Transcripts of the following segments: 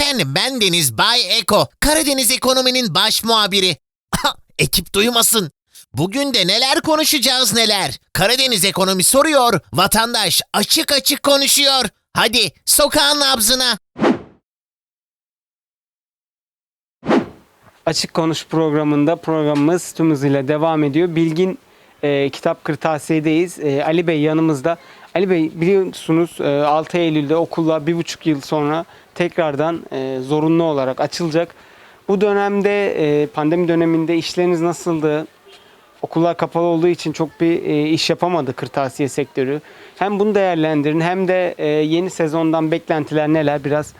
Efendim ben Deniz Bay Eko, Karadeniz Ekonomi'nin baş muhabiri. Ekip duymasın. Bugün de neler konuşacağız neler. Karadeniz Ekonomi soruyor, vatandaş açık açık konuşuyor. Hadi sokağın nabzına. Açık Konuş programında programımız tüm hızıyla devam ediyor. Bilgin e, Kitap Kırtasiye'deyiz. E, Ali Bey yanımızda. Ali Bey biliyorsunuz e, 6 Eylül'de okullar bir buçuk yıl sonra tekrardan e, zorunlu olarak açılacak. Bu dönemde e, pandemi döneminde işleriniz nasıldı? Okullar kapalı olduğu için çok bir e, iş yapamadı kırtasiye sektörü. Hem bunu değerlendirin hem de e, yeni sezondan beklentiler neler biraz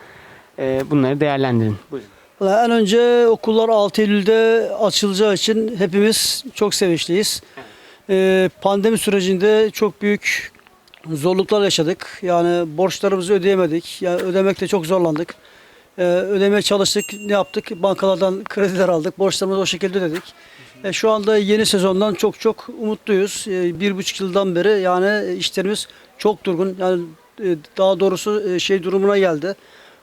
e, bunları değerlendirin. Buyurun. En önce okullar 6 Eylül'de açılacağı için hepimiz çok sevinçliyiz. Pandemi sürecinde çok büyük zorluklar yaşadık. Yani borçlarımızı ödeyemedik. Yani ödemekte çok zorlandık. Ee, ödemeye çalıştık. Ne yaptık? Bankalardan krediler aldık. Borçlarımızı o şekilde ödedik. E, şu anda yeni sezondan çok çok umutluyuz. E, bir buçuk yıldan beri yani işlerimiz çok durgun. Yani e, daha doğrusu e, şey durumuna geldi.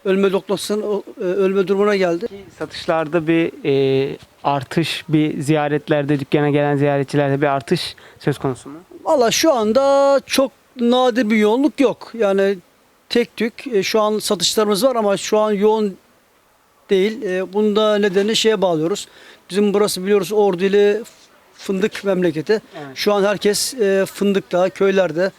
Ölme noktasının e, ölme durumuna geldi. Satışlarda bir e, artış, bir ziyaretlerde, dükkana gelen ziyaretçilerde bir artış söz konusu mu? Valla şu anda çok nadir bir yoğunluk yok. Yani tek tük e, şu an satışlarımız var ama şu an yoğun değil. E, Bunu da nedeni şeye bağlıyoruz. Bizim burası biliyoruz Ordili fındık memleketi. Evet. Şu an herkes e, fındıkta, köylerde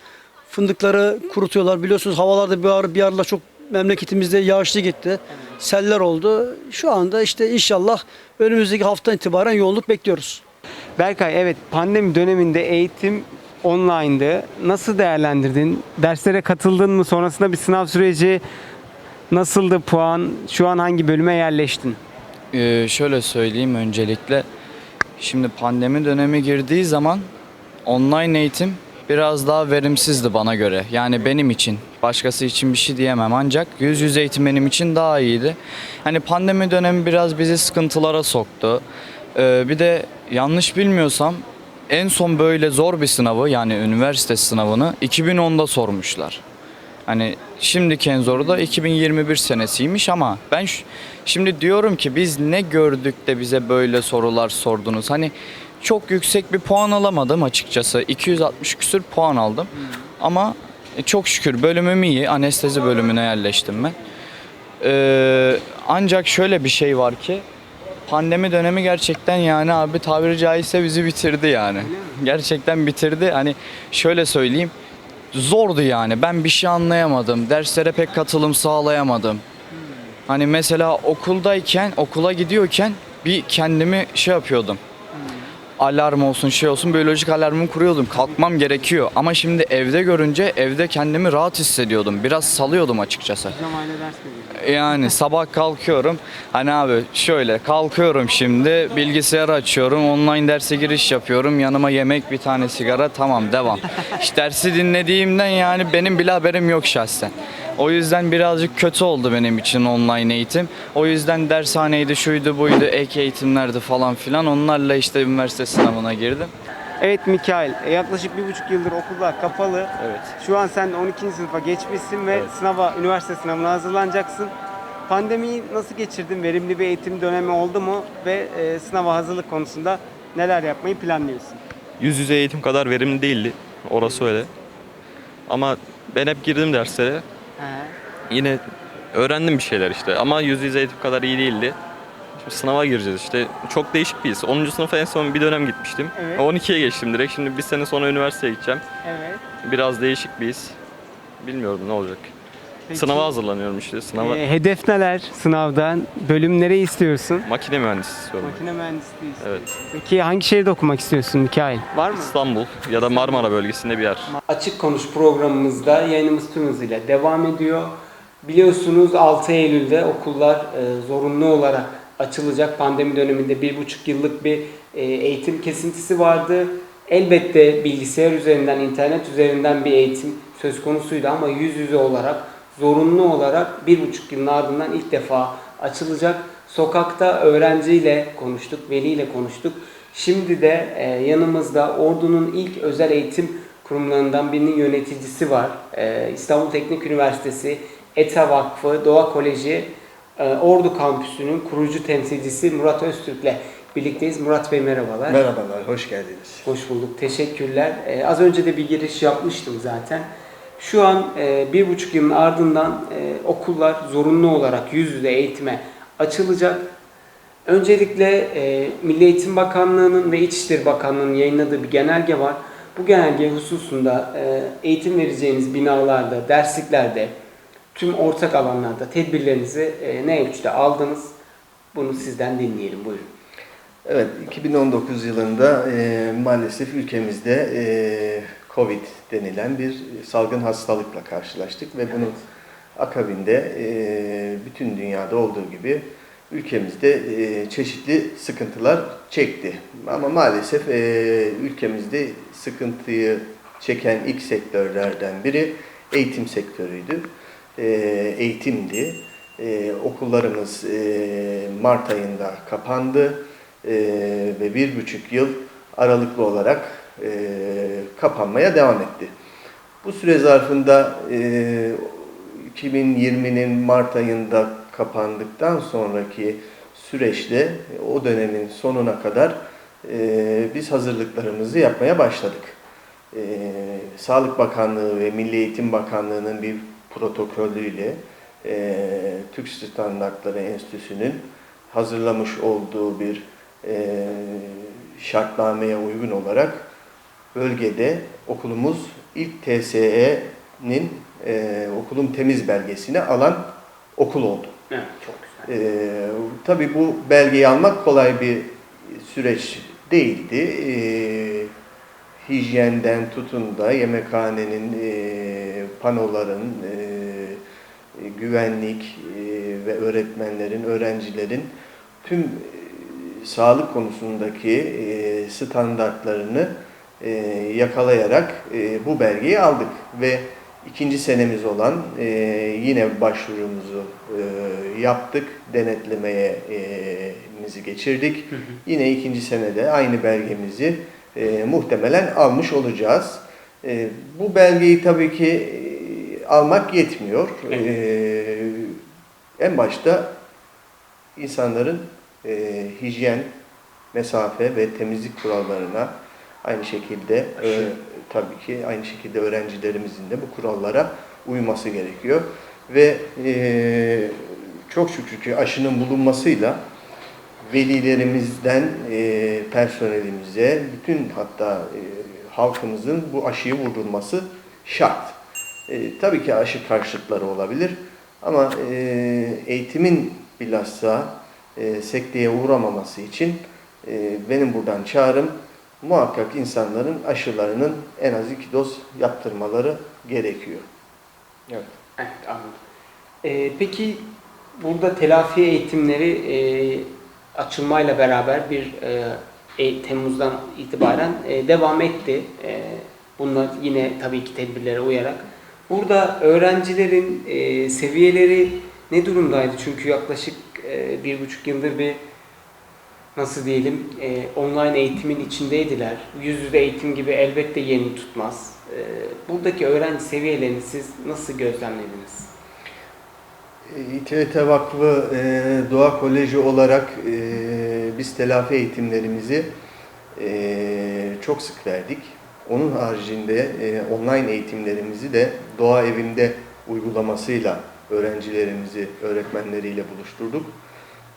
fındıkları kurutuyorlar. Biliyorsunuz havalarda bir ara bir aralar çok memleketimizde yağışlı gitti. Seller oldu. Şu anda işte inşallah önümüzdeki haftadan itibaren yoğunluk bekliyoruz. Berkay evet pandemi döneminde eğitim online'dı. Nasıl değerlendirdin? Derslere katıldın mı? Sonrasında bir sınav süreci nasıldı puan? Şu an hangi bölüme yerleştin? Ee, şöyle söyleyeyim öncelikle. Şimdi pandemi dönemi girdiği zaman online eğitim biraz daha verimsizdi bana göre. Yani benim için. Başkası için bir şey diyemem ancak yüz yüze eğitim benim için daha iyiydi. Hani pandemi dönemi biraz bizi sıkıntılara soktu. Ee, bir de yanlış bilmiyorsam en son böyle zor bir sınavı yani üniversite sınavını 2010'da sormuşlar. Hani şimdiki en zoru da 2021 senesiymiş ama ben şimdi diyorum ki biz ne gördük de bize böyle sorular sordunuz. Hani çok yüksek bir puan alamadım açıkçası. 260 küsür puan aldım. Ama e, çok şükür bölümüm iyi. Anestezi bölümüne yerleştim ben. Ee, ancak şöyle bir şey var ki pandemi dönemi gerçekten yani abi tabiri caizse bizi bitirdi yani. Gerçekten bitirdi. Hani şöyle söyleyeyim zordu yani. Ben bir şey anlayamadım. Derslere pek katılım sağlayamadım. Hani mesela okuldayken, okula gidiyorken bir kendimi şey yapıyordum. Alarm olsun şey olsun biyolojik alarmımı kuruyordum. Kalkmam gerekiyor. Ama şimdi evde görünce evde kendimi rahat hissediyordum. Biraz salıyordum açıkçası. Yani sabah kalkıyorum. Hani abi şöyle kalkıyorum şimdi bilgisayarı açıyorum. Online derse giriş yapıyorum. Yanıma yemek bir tane sigara tamam devam. İşte dersi dinlediğimden yani benim bile haberim yok şahsen. O yüzden birazcık kötü oldu benim için online eğitim. O yüzden dershaneydi, şuydu, buydu, ek eğitimlerdi falan filan. Onlarla işte üniversite sınavına girdim. Evet Mikail, e, yaklaşık bir buçuk yıldır okullar kapalı. Evet. Şu an sen 12. sınıfa geçmişsin ve Evet. sınava, üniversite sınavına hazırlanacaksın. Pandemiyi nasıl geçirdin? Verimli bir eğitim dönemi oldu mu? Ve e, sınava hazırlık konusunda neler yapmayı planlıyorsun? yüz yüze eğitim kadar verimli değildi. Orası öyle. Ama ben hep girdim derslere. Yine öğrendim bir şeyler işte. Ama yüz yüze eğitim kadar iyi değildi. Şimdi sınava gireceğiz işte. Çok değişik bir his. 10. sınıfa en son bir dönem gitmiştim. Evet. 12'ye geçtim direkt. Şimdi bir sene sonra üniversiteye gideceğim. Evet. Biraz değişik bir his. Bilmiyorum ne olacak. Peki, Sınava hazırlanıyorum işte. Sınava e, hedef neler sınavdan? Bölüm nereyi istiyorsun? makine mühendisi istiyorum. Makine mühendisliği Evet. Peki hangi şehirde okumak istiyorsun Mikail? Var mı? İstanbul ya da Marmara bölgesinde bir yer. Açık Konuş programımızda yayınımız tüm hızıyla devam ediyor. Biliyorsunuz 6 Eylül'de okullar e, zorunlu olarak açılacak. Pandemi döneminde bir buçuk yıllık bir e, eğitim kesintisi vardı. Elbette bilgisayar üzerinden, internet üzerinden bir eğitim söz konusuydu ama yüz yüze olarak, zorunlu olarak bir buçuk yılın ardından ilk defa açılacak. Sokakta öğrenciyle konuştuk, veliyle konuştuk. Şimdi de e, yanımızda Ordu'nun ilk özel eğitim kurumlarından birinin yöneticisi var. E, İstanbul Teknik Üniversitesi, ETA Vakfı, Doğa Koleji e, Ordu Kampüsü'nün kurucu temsilcisi Murat Öztürk'le birlikteyiz. Murat Bey merhabalar. Merhabalar, hoş geldiniz. Hoş bulduk. Teşekkürler. Ee, az önce de bir giriş yapmıştım zaten. Şu an e, bir buçuk yılın ardından e, okullar zorunlu olarak yüz yüze eğitime açılacak. Öncelikle e, Milli Eğitim Bakanlığı'nın ve İçişleri Bakanlığı'nın yayınladığı bir genelge var. Bu genelge hususunda e, eğitim vereceğiniz binalarda, dersliklerde, tüm ortak alanlarda tedbirlerinizi e, ne ölçüde aldınız? Bunu sizden dinleyelim. Buyurun. Evet, 2019 yılında e, maalesef ülkemizde e, Covid denilen bir salgın hastalıkla karşılaştık ve bunun akabinde e, bütün dünyada olduğu gibi ülkemizde e, çeşitli sıkıntılar çekti. Ama maalesef e, ülkemizde sıkıntıyı çeken ilk sektörlerden biri eğitim sektörüydü. E, eğitimdi. E, okullarımız e, Mart ayında kapandı e, ve bir buçuk yıl aralıklı olarak e, kapanmaya devam etti. Bu süre zarfında e, 2020'nin Mart ayında kapandıktan sonraki süreçte o dönemin sonuna kadar e, biz hazırlıklarımızı yapmaya başladık. E, Sağlık Bakanlığı ve Milli Eğitim Bakanlığı'nın bir protokolüyle e, Türk Standartları Enstitüsü'nün hazırlamış olduğu bir e, şartnameye uygun olarak bölgede okulumuz ilk TSE'nin e, okulum temiz belgesini alan okul oldu. Evet, çok güzel. Ee, tabii bu belgeyi almak kolay bir süreç değildi. Ee, hijyenden tutun da yemekhanenin, e, panoların, e, güvenlik e, ve öğretmenlerin, öğrencilerin tüm e, sağlık konusundaki e, standartlarını e, yakalayarak e, bu belgeyi aldık ve ikinci senemiz olan e, yine başvurumuzu e, yaptık, denetlemeye e, geçirdik. Yine ikinci senede aynı belgemizi e, muhtemelen almış olacağız. E, bu belgeyi tabii ki e, almak yetmiyor. E, en başta insanların e, hijyen, mesafe ve temizlik kurallarına aynı şekilde e, tabii ki aynı şekilde öğrencilerimizin de bu kurallara uyması gerekiyor ve e, çok şükür ki aşının bulunmasıyla velilerimizden e, personelimize bütün hatta e, halkımızın bu aşıyı vurdurması şart. E, tabii ki aşı karşıtları olabilir ama e, eğitimin bilhassa e, sekteye uğramaması için e, benim buradan çağrım muhakkak insanların aşılarının en az iki doz yaptırmaları gerekiyor. Evet. Evet anladım. Ee, peki burada telafi eğitimleri e, açılmayla beraber bir e, e, Temmuz'dan itibaren e, devam etti. E, bunlar yine tabii ki tedbirlere uyarak. Burada öğrencilerin e, seviyeleri ne durumdaydı? Çünkü yaklaşık e, bir buçuk yıldır bir nasıl diyelim e, online eğitimin içindeydiler. Yüz yüze eğitim gibi elbette yeni tutmaz. E, buradaki öğrenci seviyelerini siz nasıl gözlemlediniz? İTÜT Vakfı e, Doğa Koleji olarak e, biz telafi eğitimlerimizi e, çok sık verdik. Onun haricinde e, online eğitimlerimizi de Doğa Evim'de uygulamasıyla öğrencilerimizi öğretmenleriyle buluşturduk.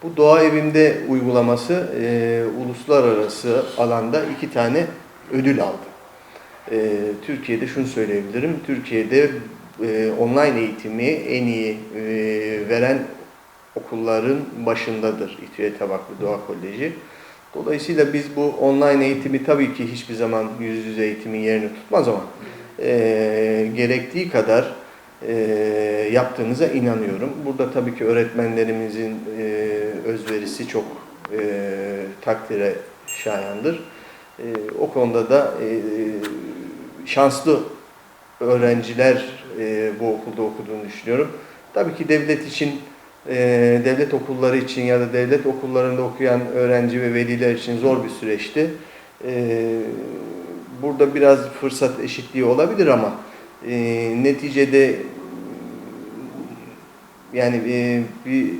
Bu Doğa Evim'de uygulaması e, uluslararası alanda iki tane ödül aldı. E, Türkiye'de şunu söyleyebilirim, Türkiye'de e, online eğitimi en iyi e, veren okulların başındadır İTÜ Vakfı Doğa Koleji. Dolayısıyla biz bu online eğitimi tabii ki hiçbir zaman yüz yüze eğitimin yerini tutmaz ama e, gerektiği kadar e, yaptığımıza inanıyorum. Burada tabii ki öğretmenlerimizin e, özverisi çok e, takdire şayandır. E, o konuda da e, şanslı öğrenciler e, bu okulda okuduğunu düşünüyorum. Tabii ki devlet için, e, devlet okulları için ya da devlet okullarında okuyan öğrenci ve veliler için zor bir süreçti. E, burada biraz fırsat eşitliği olabilir ama e, neticede yani e, bir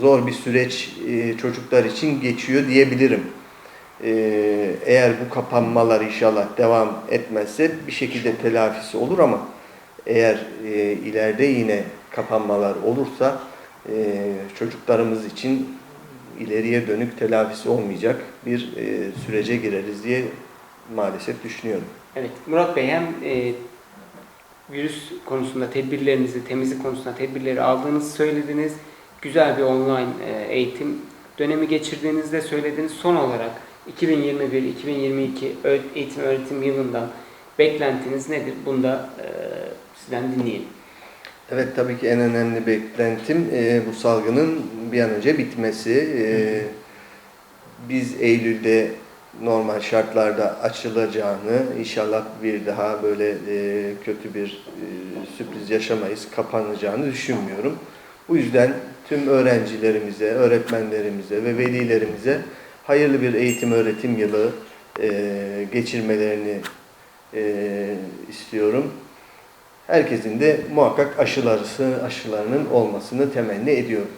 zor bir süreç e, çocuklar için geçiyor diyebilirim. E, eğer bu kapanmalar inşallah devam etmezse bir şekilde telafisi olur ama eğer e, ileride yine kapanmalar olursa çocuklarımız için ileriye dönük telafisi olmayacak bir sürece gireriz diye maalesef düşünüyorum. Evet, Murat Bey hem virüs konusunda tedbirlerinizi, temizlik konusunda tedbirleri aldığınızı söylediniz. Güzel bir online e, eğitim dönemi geçirdiğinizi de söylediniz. Son olarak 2021-2022 ö- eğitim öğretim yılından beklentiniz nedir? Bunu da e, sizden dinleyelim. Evet tabii ki en önemli beklentim e, bu salgının bir an önce bitmesi. E, biz Eylül'de normal şartlarda açılacağını, inşallah bir daha böyle e, kötü bir e, sürpriz yaşamayız, kapanacağını düşünmüyorum. Bu yüzden tüm öğrencilerimize, öğretmenlerimize ve velilerimize hayırlı bir eğitim öğretim yılı e, geçirmelerini e, istiyorum. Herkesin de muhakkak aşılarısı, aşılarının olmasını temenni ediyorum.